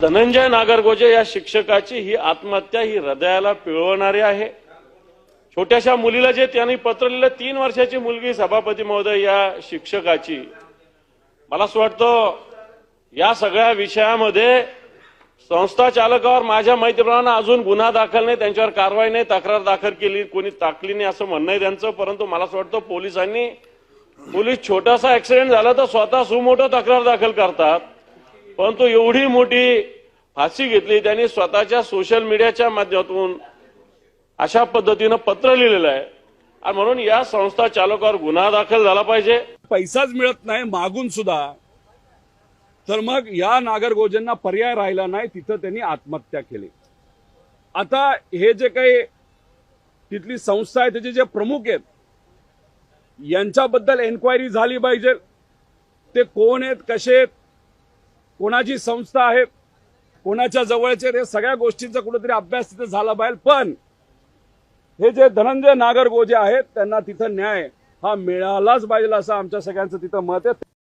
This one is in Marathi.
धनंजय नागरगोजे या शिक्षकाची ही आत्महत्या ही हृदयाला पिळवणारी आहे. छोट्याशा मुलीला जे त्यांनी पत्र लिहिलं तीन वर्षाची मुलगी सभापती महोदय या शिक्षकाची. मला असं वाटतं या सगळ्या विषयामध्ये संस्था चालकावर माझ्या माहितीप्रमाणे अजून गुन्हा दाखल नाही त्यांच्यावर कारवाई नाही तक्रार दाखल केली कोणी टाकली नाही असं म्हणणं आहे त्यांचं. परंतु मला असं वाटतं पोलिसांनी पोलीस छोटासा ऍक्सिडेंट झाला तर स्वतः सुमोठं तक्रार दाखल करतात. परंतु एवढी मोठी फाशी घेतली त्यांनी स्वतःच्या सोशल मीडियाच्या माध्यमातून अशा पद्धतीनं पत्र लिहिलेलं आहे. आणि म्हणून या संस्था चालकावर गुन्हा दाखल झाला पाहिजे. पैसाच मिळत नाही मागून सुद्धा. तर मग या नागरगोजेंना पर्याय राहिला नाही तिथं त्यांनी आत्महत्या केली. आता हे जे काही तिथली संस्था आहे त्याचे जे प्रमुख आहेत यांच्याबद्दल एन्क्वायरी झाली पाहिजे. ते कोण आहेत कसे आहेत कोणाची संस्था आहे कोणाच्या जवळचे हे सगळ्या गोष्टींचा कुठेतरी अभ्यास तिथे झाला पाहिजे. पण हे जे धनंजय नागरगोजे आहेत त्यांना तिथं न्याय हा मिळालाच पाहिजे असं आमच्या सगळ्यांचं तिथं मत आहे.